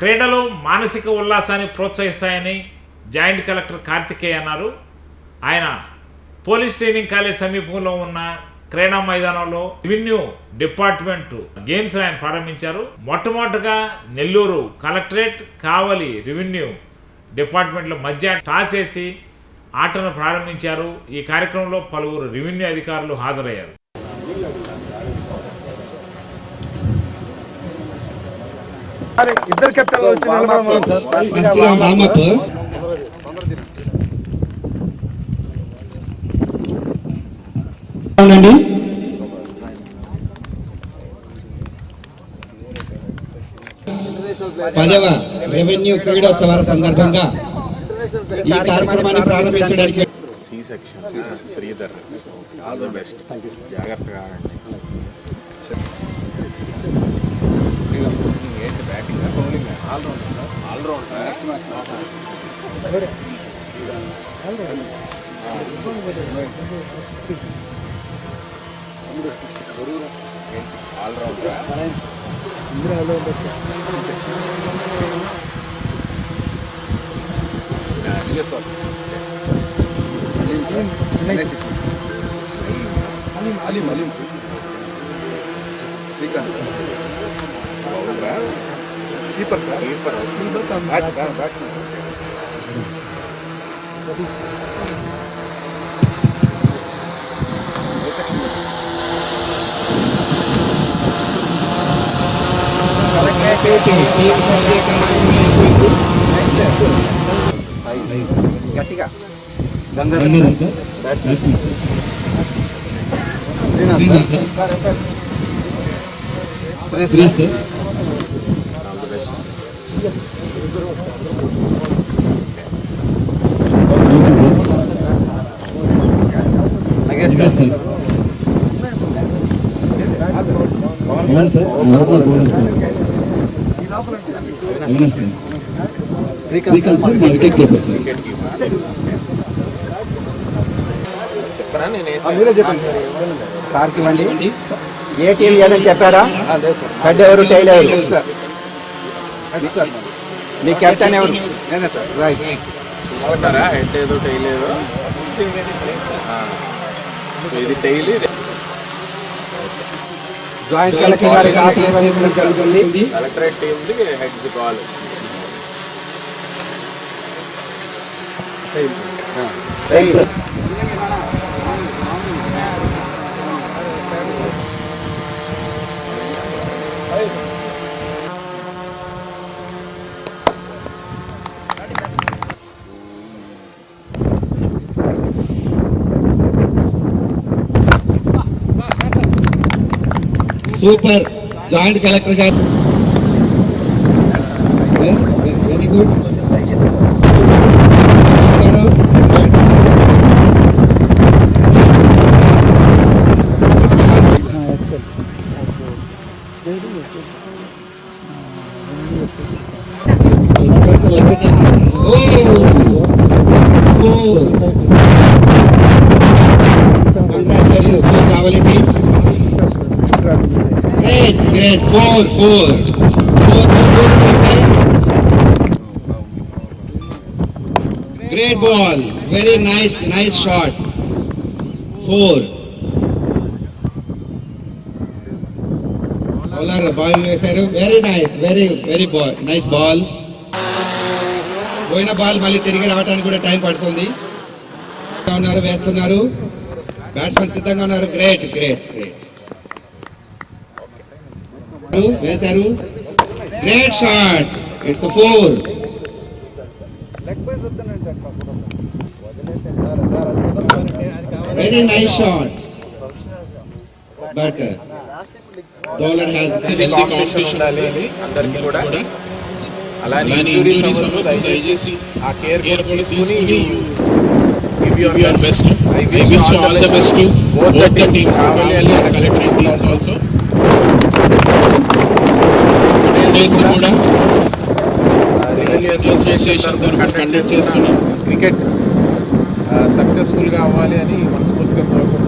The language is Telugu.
క్రీడలు మానసిక ఉల్లాసాన్ని ప్రోత్సహిస్తాయని జాయింట్ కలెక్టర్ కార్తికేయ అన్నారు. ఆయన పోలీస్ ట్రైనింగ్ కాలేజ్ సమీపంలో ఉన్న క్రీడా మైదానంలో రెవెన్యూ డిపార్ట్మెంట్ గేమ్స్ ఆయన ప్రారంభించారు. మొట్టమొదటగా నెల్లూరు కలెక్టరేట్ కావలి రెవెన్యూ డిపార్ట్మెంట్ల మధ్య టాస్ వేసి ఆటను ప్రారంభించారు. ఈ కార్యక్రమంలో పలువురు రెవెన్యూ అధికారులు హాజరయ్యారు. ఇద్దరు అవునండి. పదవ రెవెన్యూ క్రీడోత్సవాల సందర్భంగా ఈ కార్యక్రమాన్ని ప్రారంభించడానికి C section Sridhar. All the best జాగ్రత్తగా batting bowling allround sir allround next match allround ಇಂದ್ರೆ allround Aleem Aleem sir Srikanth sir ಹೌದ್ರಾ బౌలరా keeper sir keeper batsmen A section గట్టిగా Ranganath sir batsmen sir Srinath sir Sri sir Nagesh sir Pavan sir normal bowler sir Avinash sir Srikanth sir మా వికెట్ కీపర్ సార్ చెప్పరా? నేను మీరే చెప్పండి సార్. కార్స్ ఇవ్వండి ఏ టీం ఏదని చెప్పారా హెడ్ ఎవరు టైల్ ఎవరు సార్. అది సార్ మీ కెప్టెన్ ఎవరు? నేనే సార్ రైట్ చెప్తారా హెడ్ ఏదో టైల్ ఏదో ఇది టైల్ జాయింట్ కలెక్టర్ గారికి జరుగుతుంది. Collectorate టీమ్ది heads call right sir super joint collector గారు very good Congratulations to Kavali team. Great, great. Four, four. Four scores this time. Great ball. Very nice, nice shot. Four. Bowler ball వేశారు very nice very very ball nice ball పోయిన బాల్ మళ్ళీ తిరిగి రావడానికి కూడా టైం పడుతుంది ఉన్నారు వేస్తున్నారు బ్యాట్స్మెన్ సిద్ధంగా ఉన్నారు గ్రేట్ గ్రేట్ గ్రేట్ వేశారు great shot it's four very nice shot but bowler has అందరికీ కూడా. అలానే ఇంజురీస్ దయచేసి ఆ కేర్ కూడా తీసుకుని give your best I wish all the best to both the teams collectorate teams also days కూడా రెవెన్యూ అసోసియేషన్ కండక్ట్ చేస్తున్నాం క్రికెట్ సక్సెస్ఫుల్గా అవ్వాలి అని మనస్ఫూర్తిగా కోరుకుంటున్నాను.